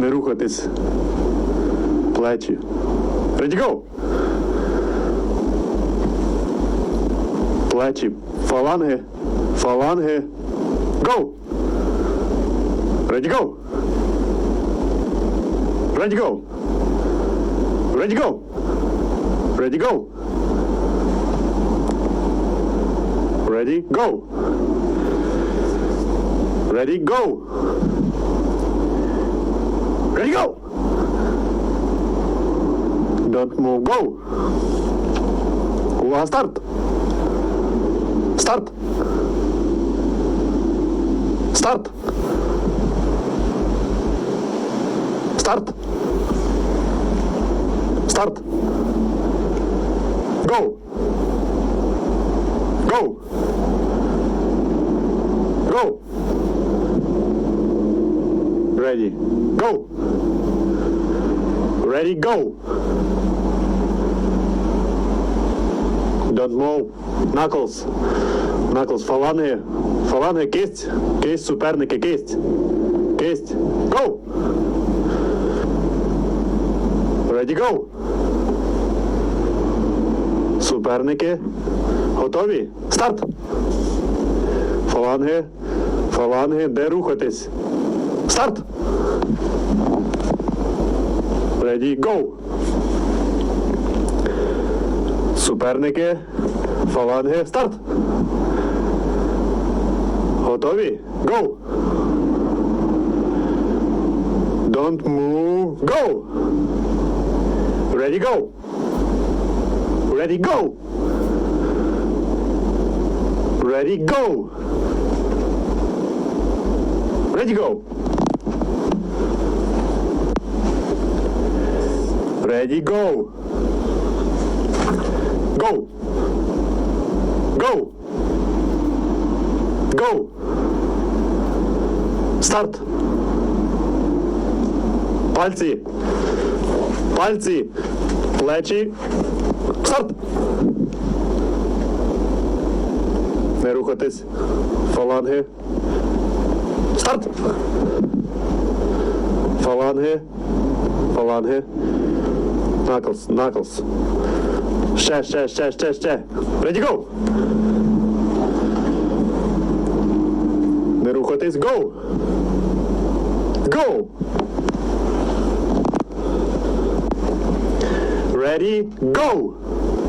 Не рухатись. Плечі. Ready go! Плечі. Фаланги. Фаланги. Go! Ready go! Ready go! Ready go! Ready go! Ready go! Ready go! Ready go! Don't move, go! Увага, старт! Старт! Старт! Старт! Старт! Go! Go! Go! Ready. Go! Ready, go! Don't move. Knuckles. Knuckles, фаланги. Фаланги, кисть. Кисть, суперники, кисть. Кисть. Go! Ready, go! Суперники. Готові? Старт! Фаланги. Фаланги. Де рухатись? Старт! Ready, go! Суперники. Фаланги. Старт! Готові? Go! Don't move. Go! Ready, go! Ready, go! Ready, go! Ready, go! Ready, go! Go! Go! Go! Старт! Пальці! Пальці! Плечі! Старт! Не рухатись. Фаланги. Старт! Фаланги. Фаланги. Наклс, наклс. Ще, ще, ще, ще, ще. Ready, go! Не рухатись, go! Go! Ready, go!